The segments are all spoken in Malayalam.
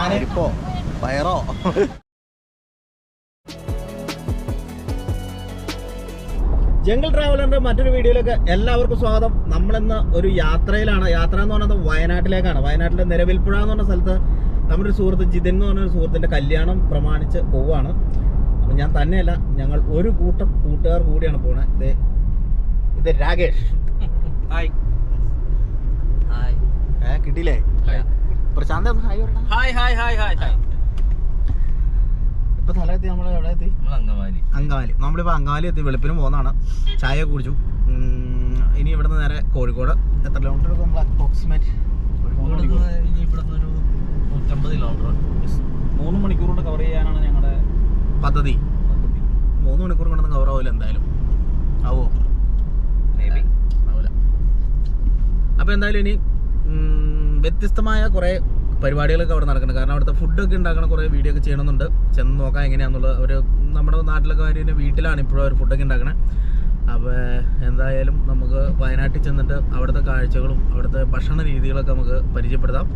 ആനരിപ്പോ പയറോ. ജംഗിൾ ട്രാവലറിന്റെ മറ്റൊരു വീഡിയോയിലേക്ക് എല്ലാവർക്കും സ്വാഗതം. നമ്മളിന്ന് ഒരു യാത്രയിലാണ്. യാത്ര എന്ന് പറയുന്നത് വയനാട്ടിലേക്കാണ്. വയനാട്ടിലെ നിലവിൽപ്പുഴ എന്ന് പറഞ്ഞ സ്ഥലത്ത് നമ്മുടെ ഒരു സുഹൃത്ത് ജിതൻ എന്ന് പറഞ്ഞ സുഹൃത്തിന്റെ കല്യാണം പ്രമാണിച്ച് പോവാണ് അപ്പം ഞാൻ തന്നെയല്ല ഞങ്ങൾ ഒരു കൂട്ടം കൂട്ടുകാർ കൂടിയാണ് പോണേ. ഇത് ഇത് രാകേഷ്. ഹായ്. ഏ കിട്ടിയില്ലേ? Prashanth hi. Hi hi hi hi hi ഇപ്പൊ സ്ഥലമെത്തി നമ്മൾ എവിടെ എത്തി? അങ്കമാലി. അങ്കമാലി. നമ്മളിപ്പോ അങ്കമാലി എത്തി വെളുപ്പിന് പോകുന്നതാണ്. ചായ കുടിച്ചു. ഇനി ഇവിടെ നിന്ന് നേരെ കോഴിക്കോട് എത്ര കിലോമീറ്റർ നമ്മൾ അപ്രോക്സിമേറ്റ് ഇനി ഇവിടുന്ന് ഒരു നൂറ്റമ്പത് കിലോമീറ്റർ മൂന്ന് മണിക്കൂർ കൊണ്ട് കവർ ചെയ്യാനാണ് ഞങ്ങളുടെ പദ്ധതി. പദ്ധതി. മൂന്ന് മണിക്കൂർ കൊണ്ടൊന്നും കവർ ആവില്ല എന്തായാലും. ആവോ? അപ്പോൾ എന്തായാലും ഇനി വ്യത്യസ്തമായ കുറേ പരിപാടികളൊക്കെ അവിടെ നടക്കുന്നുണ്ട്. കാരണം അവിടുത്തെ ഫുഡൊക്കെ ഉണ്ടാക്കുന്ന കുറേ വീഡിയോ ഒക്കെ ചെയ്യണമെന്നുണ്ട്. ചെന്ന് നോക്കാം എങ്ങനെയാണെന്നുള്ളത് ഒരു നമ്മുടെ നാട്ടിലൊക്കെ കാര്യം വീട്ടിലാണ് ഇപ്പോഴും അവർ ഫുഡൊക്കെ ഉണ്ടാക്കണേ. അപ്പോൾ എന്തായാലും നമുക്ക് വയനാട്ടിൽ ചെന്നിട്ട് അവിടുത്തെ കാഴ്ചകളും അവിടുത്തെ ഭക്ഷണ രീതികളൊക്കെ നമുക്ക് പരിചയപ്പെടുത്താം.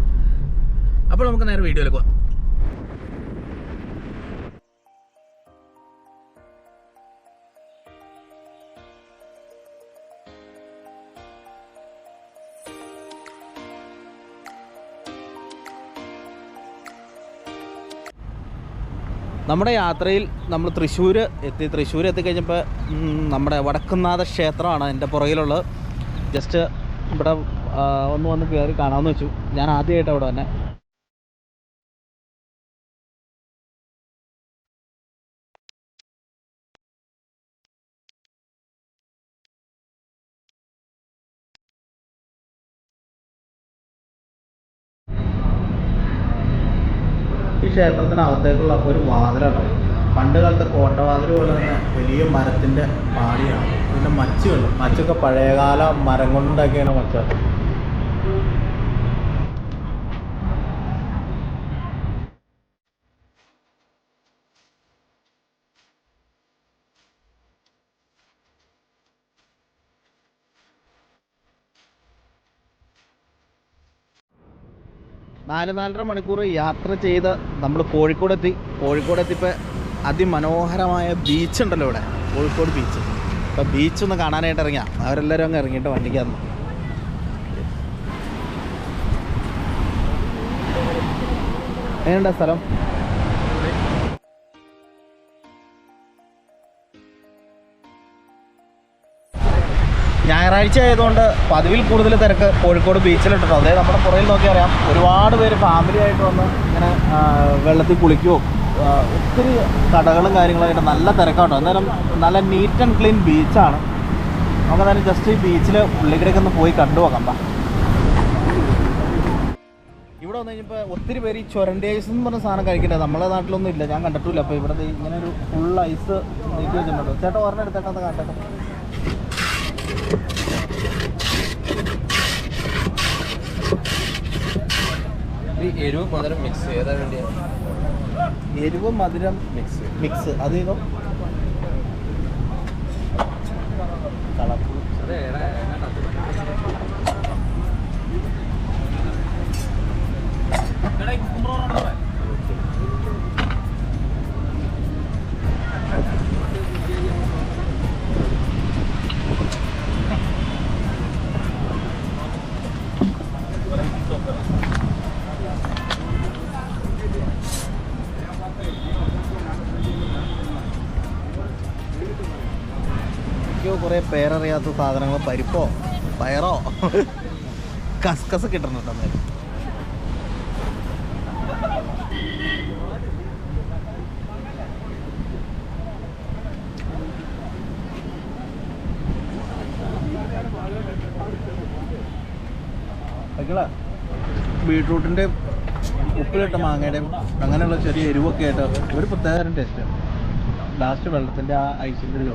അപ്പോൾ നമുക്ക് നേരെ വീഡിയോയിലേക്ക് പോകാം. നമ്മുടെ യാത്രയിൽ നമ്മൾ തൃശ്ശൂർ എത്തി. തൃശ്ശൂർ എത്തിക്കഴിഞ്ഞപ്പോൾ നമ്മുടെ വടക്കുന്നാഥ ക്ഷേത്രമാണ് എന്റെ പുറകിലുള്ളത്. ജസ്റ്റ് ഇവിടെ ഒന്ന് വന്ന് കയറി കാണാമെന്ന് വെച്ചു. ഞാൻ ആദ്യമായിട്ട് അവിടെ തന്നെ ഈ ക്ഷേത്രത്തിനകത്തേക്കുള്ള ഒരു വാതിലാണ്. പണ്ട് കാലത്തെ കോട്ടവാതിൽ പോലെ തന്നെ വലിയ മരത്തിന്റെ പാളിയാണ്. പിന്നെ മച്ചുണ്ട് മച്ചൊക്കെ പഴയകാല മരം കൊണ്ടുണ്ടാക്കിയാണ് മച്ച നാല് നാലര മണിക്കൂർ യാത്ര ചെയ്ത് നമ്മൾ കോഴിക്കോട് എത്തി കോഴിക്കോട് എത്തിയപ്പോൾ അതിമനോഹരമായ ബീച്ച് ഉണ്ടല്ലോ ഇവിടെ. കോഴിക്കോട് ബീച്ച് അപ്പോൾ ബീച്ച് ഒന്ന് കാണാനായിട്ട് ഇറങ്ങിയാൽ അവരെല്ലാവരും അങ്ങ് ഇറങ്ങിയിട്ട് വണ്ടിക്കകത്ത് എങ്ങനെയുണ്ട് സ്ഥലം? ഞായറാഴ്ച ആയതുകൊണ്ട് പതിവിൽ കൂടുതൽ തിരക്ക് കോഴിക്കോട് ബീച്ചിലിട്ടുണ്ട് അതായത് നമ്മുടെ പുറയിൽ നോക്കി അറിയാം ഒരുപാട് പേര് ഫാമിലി ആയിട്ട് വന്ന് ഇങ്ങനെ വെള്ളത്തിൽ കുളിക്കുകയോ ഒത്തിരി കടകളും കാര്യങ്ങളായിട്ട് നല്ല തിരക്കാട്ടോ. എന്തായാലും നല്ല നീറ്റ് ആൻഡ് ക്ലീൻ ബീച്ചാണ് നമുക്ക് എന്തായാലും ജസ്റ്റ് ഈ ബീച്ചിൽ ഉള്ളിക്കിടയ്ക്ക് ഒന്ന് പോയി കണ്ടു നോക്കാം ഇവിടെ വന്നു കഴിഞ്ഞപ്പോൾ ഒത്തിരി പേര് ഈ ചൊരണ്ടേസ് എന്ന് പറഞ്ഞ സാധനം കഴിക്കേണ്ടത് നമ്മളെ നാട്ടിലൊന്നും ഇല്ല ഞാൻ കണ്ടിട്ടില്ല. അപ്പോൾ ഇവിടെ ഇങ്ങനെ ഒരു ഫുൾ ഐസ് നീക്കി വെച്ചിട്ടുണ്ടോ. ചേട്ടാ ഒരെണ്ണം എടുത്തേക്കാത്ത കാട്ടേക്കാം എരിവ് മധുരം മിക്സ് ഏതാ വേണ്ടിയാണ് എരിവ് മധുരം മിക്സ് മിക്സ് അത് ചെയ്തോ കുറേ പേരറിയാത്ത സാധനങ്ങൾ പരിപ്പോ പയറോ കസ്കസ് കിട്ടുന്നുണ്ട് അന്നേരം ബീട്രൂട്ടിന്റെ ഉപ്പിലിട്ട മാങ്ങയുടെയും അങ്ങനെയുള്ള ചെറിയ എരിവൊക്കെ ആയിട്ട് ഒരു പ്രത്യേക ടേസ്റ്റ് ലാസ്റ്റ് വെള്ളത്തിന്റെ ആ ഐസിന്റെ ഒരു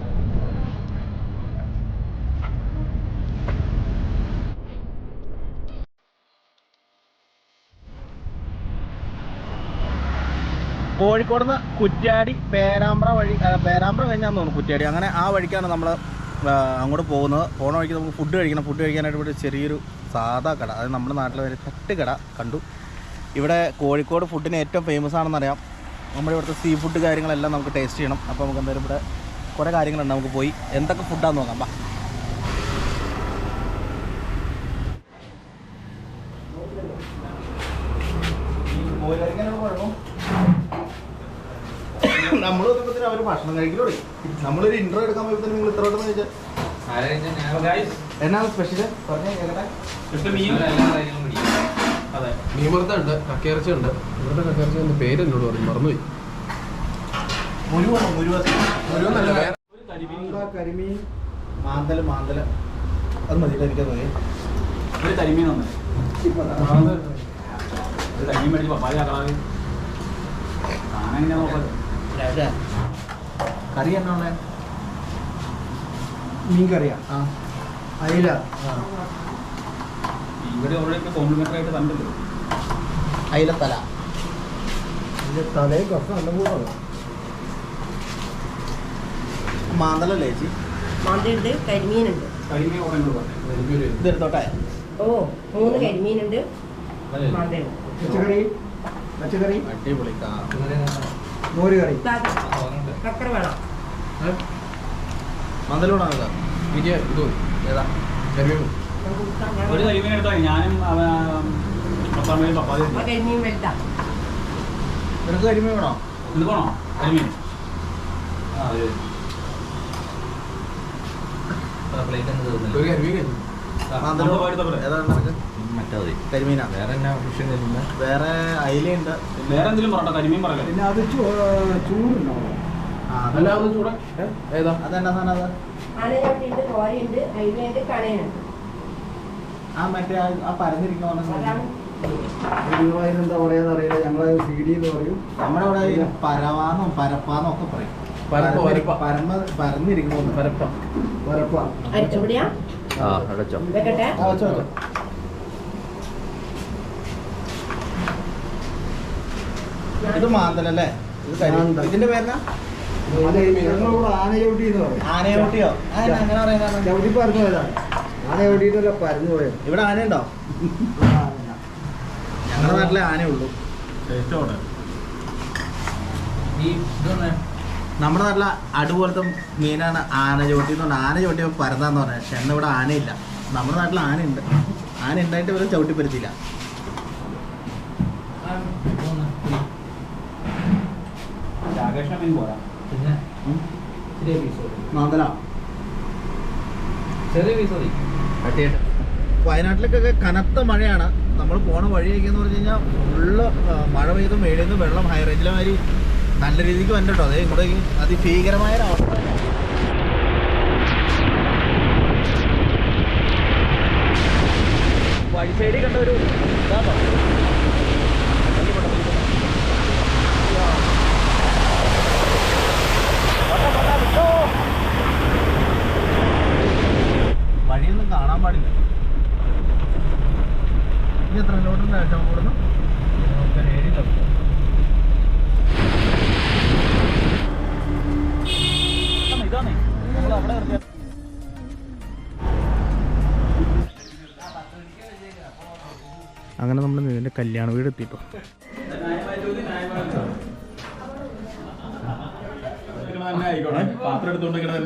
കോഴിക്കോട് നിന്ന് കുറ്റ്യാടി പേരാമ്പ്ര വഴി പേരാമ്പ്ര കഴിഞ്ഞാന്ന് തോന്നുന്നു കുറ്റ്യാടി. അങ്ങനെ ആ വഴിക്കാണ് നമ്മൾ അങ്ങോട്ട് പോകുന്നത്. പോണ വഴിക്ക് നമുക്ക് ഫുഡ് കഴിക്കണം. ഫുഡ് കഴിക്കാനായിട്ട് ഇവിടെ ചെറിയൊരു സാധാ കട. അതായത് നമ്മുടെ നാട്ടിലെ ഒരു തട്ടുകട കണ്ടു. ഇവിടെ കോഴിക്കോട് ഫുഡിന് ഏറ്റവും ഫേമസ് ആണെന്നറിയാം. നമ്മുടെ ഇവിടുത്തെ സീ ഫുഡ് കാര്യങ്ങളെല്ലാം നമുക്ക് ടേസ്റ്റ് ചെയ്യണം. അപ്പോൾ നമുക്ക് എന്തായാലും ഇവിടെ കുറേ കാര്യങ്ങളുണ്ട്. നമുക്ക് പോയി എന്തൊക്കെ ഫുഡാന്ന് നോക്കാം. ബാ നമ്മൾ നോക്കുമ്പോൾ അവർ ഭക്ഷണം കഴിക്കലോടെ നമ്മളൊരു ഇൻട്രോ എടുക്കാൻ പോയപ്പോൾ നിങ്ങൾ ഇത്ര വട്ടം ചോദിച്ചാൽ എന്നാണ് സ്പെഷ്യൽ പറഞ്ഞേ അതെ മീൻ. വറുത്തുണ്ട് കക്കയിറച്ചി ഉണ്ട് ഇവിടുത്തെ കക്കയിറച്ചി എന്റെ പേര് എന്നോട് പറഞ്ഞു മറന്നുപോയി. മുരുവാണോ മുരുവ മുഴുവനല്ല വേറെ. കരിമീൻ. മാന്തൽ മാന്തൽ. അത് മതി എനിക്ക് തോന്നി ഒരു കരിമീൻ തന്നെ കരിമീൻ മേടിച്ച് പപ്പായ ആക്കളാവ് സാധനം എങ്ങനെയാ നോക്കാം കറി എന്നാണ് മീൻ കറിയാ ആ. അയില? ഇവിടെ ഓൾറെഡി കോംപ്ലിമെന്ററി ആയിട്ട് തന്നിട്ടുണ്ട്. അയിലത്തല. ഇതിന്റെ തലയും കുറച്ച് നല്ല കൂടാണ് മാന്തലല്ലേ ചേച്ചി? മാന്തലുണ്ട് കരിമീനുണ്ട്. ഇത് എടുത്തോട്ടെ ഓ മൂന്ന് കരിമീനുണ്ട് മാന്തയുണ്ട് പച്ചക്കറി? പച്ചക്കറി? അടിപൊളി. മോര് കറി. കക്കറ വേണം. മാന്തലൂടാണ് എനിക്ക് ഇത്. ഏതാ? ഞാൻ ഒരു കരിമീൻ എടുത്താൽ മതി. ഞാനും പത്താമേലും പപ്പാതി നിനക്ക് കരിമീൻ വേണോ? ഇത് പോണോ കരിമീൻ? ആ അതെ ഒരു കരിമീൻ. ഏതാണ് നിനക്ക്? മറ്റേ കരിമീനാ. വേറെ എന്നാ ഫിഷ് വേറെ അയിലയുണ്ട് വേറെ എന്തെങ്കിലും പറയട്ടെ കരിമീൻ പറയാം പിന്നെ അത് ചൂടുണ്ടോ? ചൂടാ? ഏതാ? അതെന്നാ സാധനം അത്? ആനചട്ടിയുണ്ട് കോരയുണ്ട്. അയിലുണ്ട് കണയുണ്ട് ആ മറ്റേ ആ- പരന്നിരിക്കുന്ന അതാണ്. ഗുരുവായൂർ എന്താ പറയാന്ന് അറിയില്ല. ഞങ്ങൾ സി എന്ന് പറയും. നമ്മുടെ അവിടെ പരവാന്നോ പരപ്പാന്നോ ഒക്കെ പറയും. പരപ്പ, പരപ്പ. പരമ പരന്നിരിക്കുന്നു പരപ്പ. പരപ്പ. അടച്ചോ വെക്കട്ടെ ആ വെച്ചോ വെച്ചോ ഇത് മാന്തലല്ലേ ഇത് ഇതിന്റെ പേരെന്നാ? ഇവിടെ ആന ഉണ്ടോ എന്ന് പറയും. ആനയോട്ടിയോ? അങ്ങനെ പറയുന്നത് ചവിട്ടി പറഞ്ഞു പോയതാണ് ആന ചവിട്ടിയിട്ടല്ല പരന്നു പോയത്. ഇവിടെ ആനയുണ്ടോ? ഞങ്ങളുടെ നാട്ടിലെ ആനയുള്ളൂ നമ്മുടെ നാട്ടിലെ അടുപോലത്തെ മീനാണ് ആന ചവിട്ടി എന്ന് പറഞ്ഞാൽ ആന ചവിട്ടി പരന്നാന്ന് പറഞ്ഞാൽ പക്ഷെ എന്നാ ഇവിടെ ആനയില്ല. നമ്മുടെ നാട്ടിൽ ആനയുണ്ട്. ആന ഉണ്ടായിട്ട് ഇവരെ ചവിട്ടി മീൻ പോരാ പിന്നെ ചെറിയ പീസ് മാന്തല? ചെറിയ പീസ് മതി. കട്ടിയായിട്ട് വയനാട്ടിലേക്കൊക്കെ കനത്ത മഴയാണ്. നമ്മൾ പോണ വഴിയൊക്കെ എന്ന് പറഞ്ഞു കഴിഞ്ഞാൽ ഫുള്ള് മഴ പെയ്ത് മേളിൽ നിന്ന് വെള്ളം ഹൈ റേഞ്ചിലെ മാതിരി നല്ല രീതിക്ക് വന്നിട്ടോ. അതേ ഇവിടെ അതിഭീകരമായ ഒരവസ്ഥ അവസ്ഥ വഴി സൈഡിൽ കണ്ട ഒരു ഇതാണോ വഴിയൊന്നും കാണാൻ പാടില്ല ഇനി ഏറ്റവും ഇതാണ് നമ്മൾ അവിടെ നിർത്തിയ അങ്ങനെ നമ്മൾ ഇതിന്റെ കല്യാണ വീട് എത്തിയിട്ടോ.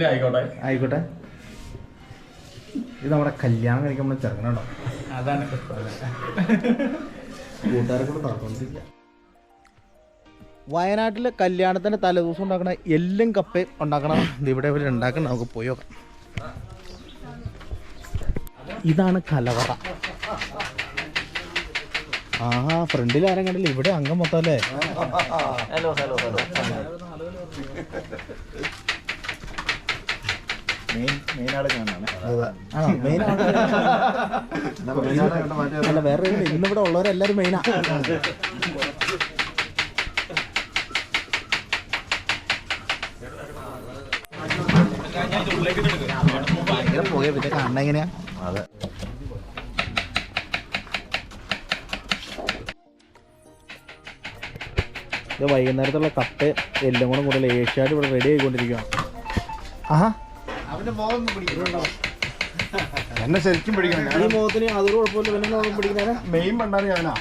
ആയിക്കോട്ടെ. ആയിക്കോട്ടെ. ഇത് നമ്മുടെ കല്യാണം കഴിക്കുമ്പോൾ ചെറുക്കണോ അതാണ് കൂട്ടുകാരെ വയനാട്ടിൽ കല്യാണത്തിന്റെ തലേദിവസം ഉണ്ടാക്കണ എല്ലും കപ്പയും ഉണ്ടാക്കണം. ഇവിടെ ഇവർ ഉണ്ടാക്കണം. നമുക്ക് പോയി നോക്കാം. ഇതാണ് കലവറ. ആ ഫ്രണ്ടിൽ ആരും കണ്ടില്ല. ഇവിടെ അംഗം മൊത്തം അല്ലേ? ഹലോ ഹലോ ഹലോ മെയിൻ അല്ല വേറെ ഇന്നിവിടെ ഉള്ളവരെല്ലാരും മെയിനാ. ഭയങ്കര പോയ പിന്നെ കാണണ എങ്ങനെയാ? അതെ. ഇത് വൈകുന്നേരത്തുള്ള കപ്പ് എല്ലാം കൂടെ കൂടുതൽ ഏഷ്യാഡ് ഇവിടെ റെഡി ആയിക്കൊണ്ടിരിക്കുകയാണ് ആഹാ. എന്നെ ശരിക്കും പിടിക്കണം. ഈ മുഖത്തിന് അതൊരു കുഴപ്പമില്ല പിന്നെ നോക്കും പിടിക്കുന്നതിന് മെയിൻ ഞാനാ.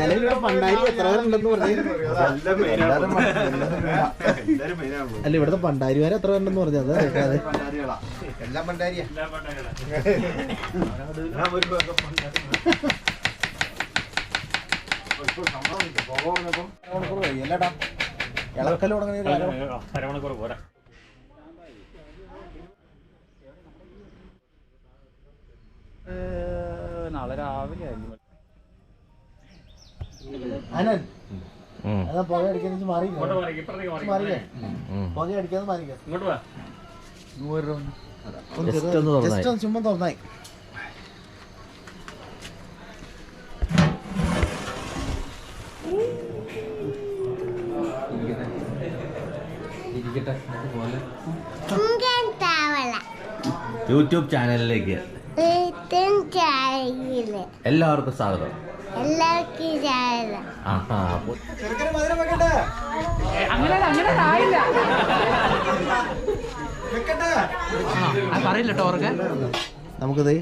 നിലവിലുള്ള പണ്ടാരി എത്ര പേരുണ്ടെന്ന് പറഞ്ഞു? അല്ല ഇവിടുത്തെ പണ്ടാരിമാരെ എത്ര പേരുണ്ടെന്ന് പറഞ്ഞു? അത് കേൾക്കാതെ. എല്ലാം പണ്ടാരിയാ. ഇളക്കൽ തുടങ്ങുന്ന നാളെ രാവിലെ അതാ പുക അടിക്കാൻ മാറി മാറിയേ പുക അടിക്കാതെ മാറിക്കോ. ജസ്റ്റ് ഒന്ന് ചുമ്മാ തുറന്നായി. യൂട്യൂബ് ചാനലിലേക്ക്. എല്ലാവർക്കും സ്വാഗതം. പറയില്ല കേട്ടോ അവർക്ക്. നമുക്കിത്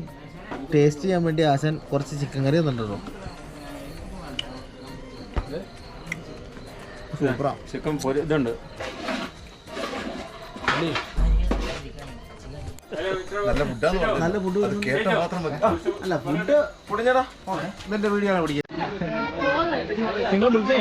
ടേസ്റ്റ് ചെയ്യാൻ വേണ്ടി ആശൻ കുറച്ച് ചിക്കൻ കറി തന്നിട്ടുണ്ടോ സൂപ്പറാ. ചിക്കൻ പൊരി ഇതുണ്ട്. നല്ല ഫുഡ് കേട്ട മാത്രം മതി. അല്ല ഫുഡ് പൊടിഞ്ഞടാ. ഇതെന്റെ വീഡിയോ ആണ് പിടിക്കുന്നത്? നിങ്ങൾ വിളിച്ചേ?